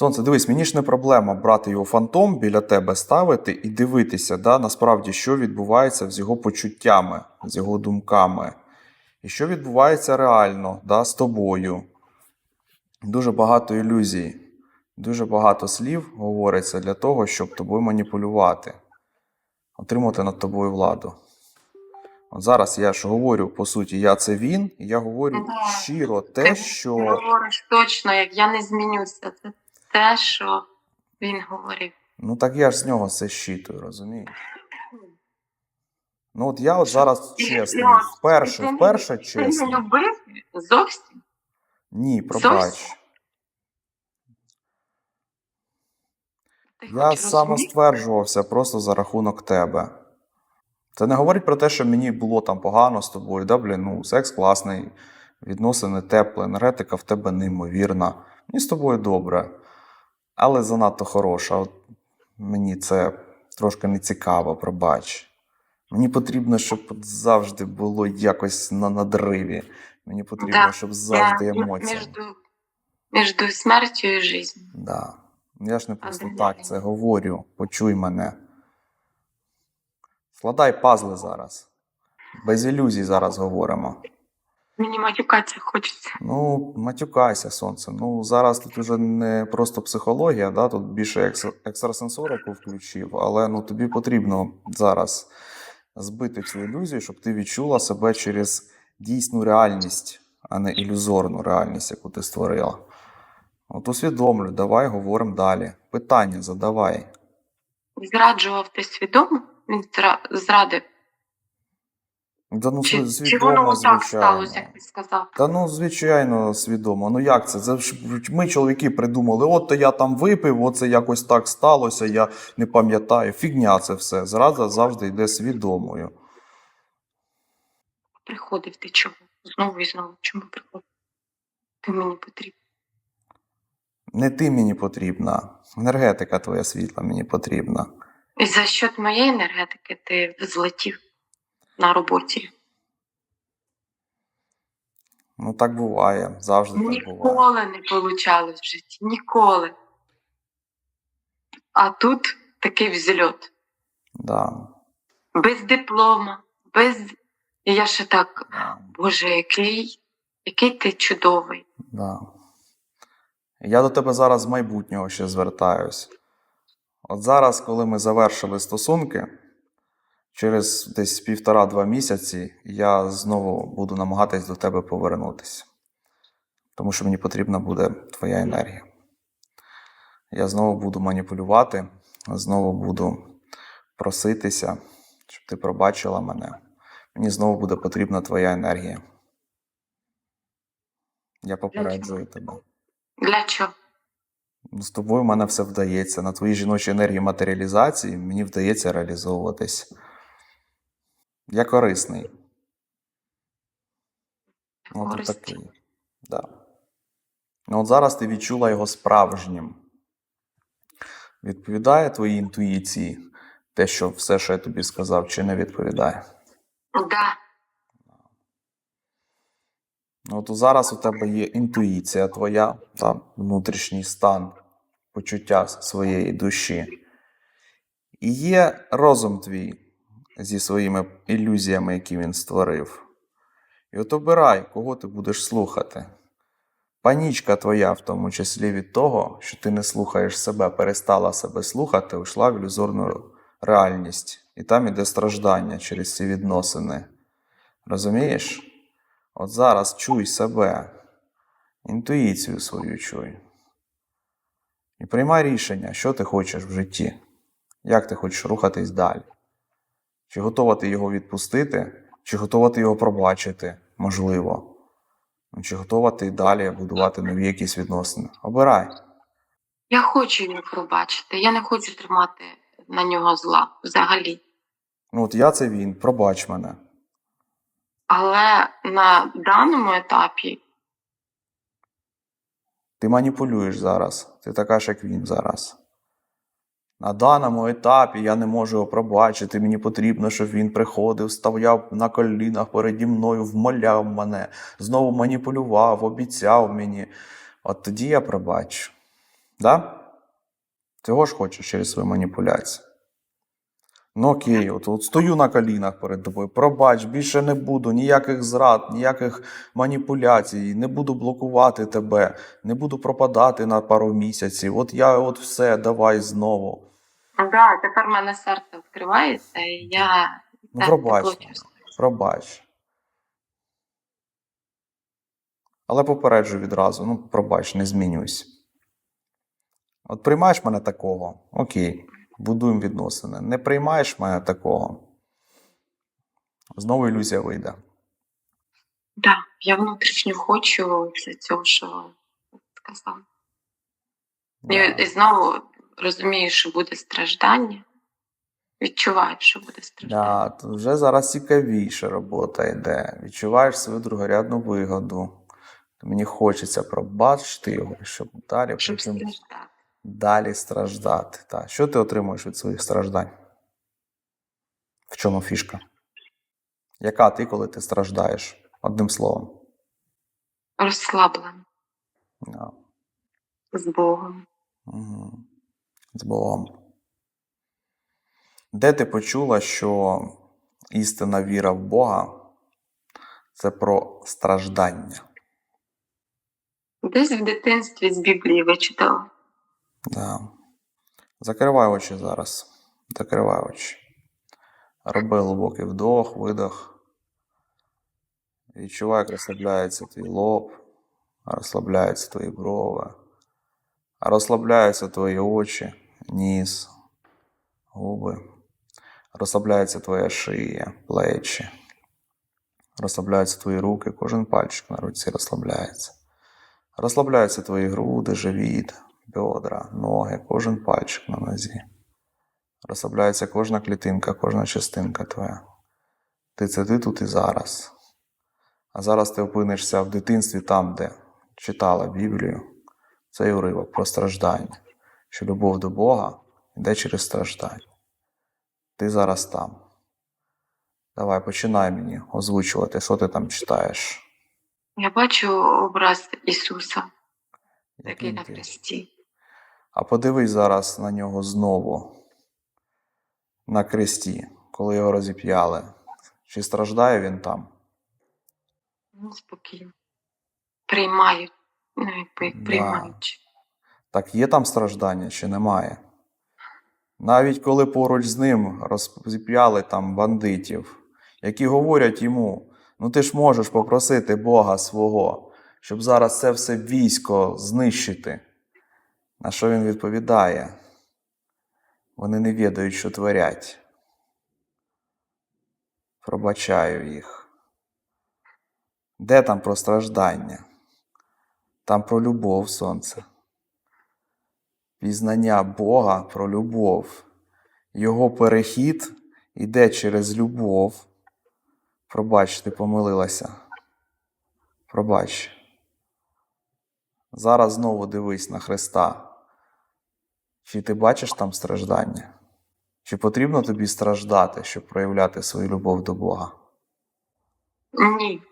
Сонце, дивись, мені ж не проблема брати його фантом біля тебе, ставити і дивитися, да, насправді, що відбувається з його почуттями, з його думками. І що відбувається реально да, з тобою. Дуже багато ілюзій, дуже багато слів говориться для того, щоб тобою маніпулювати, отримати над тобою владу. От зараз я ж говорю, по суті, я це він, і я говорю щиро те, Ти що. говориш точно, як я не змінюся. Це те, що він говорив. Ну так я ж з нього все щитую, розумієш? Ну от я от зараз чесний, Ну, вперше, вперше Ти не любив зовсім? Ні, пробач. Я самостверджувався просто за рахунок тебе. Це не говорить про те, що мені було там погано з тобою, да, блін, ну, секс класний, відносини теплі, енергетика в тебе неймовірна. Мені з тобою добре, але занадто хороша. От мені це трошки не цікаво, пробач. Мені потрібно, щоб завжди було якось на надриві. Мені потрібно, Да, щоб завжди Я емоції. Між, між смертю і життю. Да. Я ж не просто Адреналін. так це говорю. Почуй мене. Складай пазли зараз. Без ілюзій зараз говоримо. Мені матюкатися хочеться. Ну, матюкайся, сонце. Ну, зараз тут уже не просто психологія, да? тут більше екс- екстрасенсорику включив, але ну, тобі потрібно зараз збити цю ілюзію, щоб ти відчула себе через дійсну реальність, а не ілюзорну реальність, яку ти створила. От усвідомлю, давай говоримо далі. Питання задавай. Зраджував ти свідомо? Він зрадив. Да ну, Чи, сви- чи воно свідомо, так звичайно. сталося, як ти сказав? Та ну, звичайно, свідомо. Ну як це? Це ж ми, чоловіки, придумали, от то я там випив, оце якось так сталося, я не пам'ятаю. Фігня це все. Зраза завжди йде свідомою. Приходив ти чого? Знову і знову. Чому приходив? Ти мені потрібен. Не ти мені потрібна. Енергетика твоя світла мені потрібна. І за счет моєї енергетики ти злетів на роботі. Ну так буває, завжди так буває. Ніколи не получалось в житті. Ніколи. А тут такий взльот. Да, Без диплома, без. І я ще так, да, Боже, який, який ти чудовий. да. Я до тебе зараз з майбутнього ще звертаюсь. От зараз, коли ми завершили стосунки, через десь півтора-два місяці я знову буду намагатись до тебе повернутися. Тому що мені потрібна буде твоя енергія. Я знову буду маніпулювати, знову буду проситися, щоб ти пробачила мене. Мені знову буде потрібна твоя енергія. Я попереджую тебе. Для чого? З тобою в мене все вдається. На твоїй жіночій енергії матеріалізації мені вдається реалізовуватись. Я корисний. Ну, ти такий. Да. Ну, от зараз ти відчула його справжнім. Відповідає твоїй інтуїції те, що все, що я тобі сказав, чи не відповідає? Да. Ну, От зараз у тебе є інтуїція твоя, та, внутрішній стан, почуття своєї душі. І є розум твій зі своїми ілюзіями, які він створив. І от обирай, кого ти будеш слухати. Панічка твоя, в тому числі від того, що ти не слухаєш себе, перестала себе слухати, ушла в ілюзорну реальність. І там іде страждання через ці відносини. Розумієш? От зараз чуй себе, інтуїцію свою чуй. І приймай рішення, що ти хочеш в житті, як ти хочеш рухатись далі. Чи готова ти його відпустити, чи готова ти його пробачити, можливо. Ну, Чи готова ти далі будувати нові якісь відносини? Обирай. Я хочу його пробачити. Я не хочу тримати на нього зла взагалі. Ну, от я це він, пробач мене. Але на даному етапі Ти маніпулюєш зараз. Ти така ж, як він зараз. На даному етапі я не можу його пробачити. Мені потрібно, щоб він приходив, стояв на колінах переді мною, вмоляв мене, знову маніпулював, обіцяв мені. От тоді я пробачу. Да? Цього ж хочеш через свої маніпуляції. Ну окей, от, от стою на колінах перед тобою. Пробач, більше не буду ніяких зрад, ніяких маніпуляцій, не буду блокувати тебе, не буду пропадати на пару місяців. От я от все, давай знову. Да, тепер в мене серце відкривається, і я Ну, пробач, пробач. Але попереджу відразу, ну, пробач, не змінюйся. От приймаєш мене такого, окей, будуємо відносини. Не приймаєш мене такого. Знову ілюзія вийде. Да, я внутрішньо хочу це цього, що сказав. І, і знову розумію, що буде страждання. Відчуваю, що буде страждання. Да, то вже зараз цікавіша робота йде. Відчуваєш свою другорядну вигоду. Мені хочеться пробачити його, щоб далі Щоб потім страждати. далі страждати. Та. Що ти отримуєш від своїх страждань? В чому фішка? Яка ти, коли ти страждаєш? Одним словом. Розслаблено Да. з Богом. Угу. З Богом. Де ти почула, що істинна віра в Бога це про страждання? Десь в дитинстві з Біблії вичитала. Да. Закривай очі зараз. Закривай очі. Роби глибокий вдох, видох. Відчувай, як розслабляється твій лоб, розслабляються твої брови, розслабляються твої очі, ніс, губи. Розслабляється твоя шия, плечі. Розслабляються твої руки, кожен пальчик на руці розслабляється. Розслабляються твої груди, живіт, бедра, ноги, кожен пальчик на нозі. Розслабляється кожна клітинка, кожна частинка твоя. Ти це ти тут і зараз. А зараз ти опинишся в дитинстві там, де читала Біблію, цей уривок про страждання, що любов до Бога йде через страждання. Ти зараз там. Давай, починай мені озвучувати, що ти там читаєш. Я бачу образ Ісуса, який на хресті. А подивись зараз на нього знову на кресті, коли його розіп'яли. Чи страждає він там? Ну, спокійно. Приймаю. Ну, якби як Да. приймаючи. Так є там страждання чи немає? Навіть коли поруч з ним розіп'яли там бандитів, які говорять йому: ну ти ж можеш попросити Бога свого, щоб зараз це все військо знищити. На що він відповідає? Вони не відають, що творять. Пробачаю їх. Де там про страждання? Там про любов, сонце. Пізнання Бога про любов. Його перехід іде через любов. Пробач, ти помилилася. Пробач. Зараз знову дивись на Христа. Чи ти бачиш там страждання? Чи потрібно тобі страждати, щоб проявляти свою любов до Бога? Ні.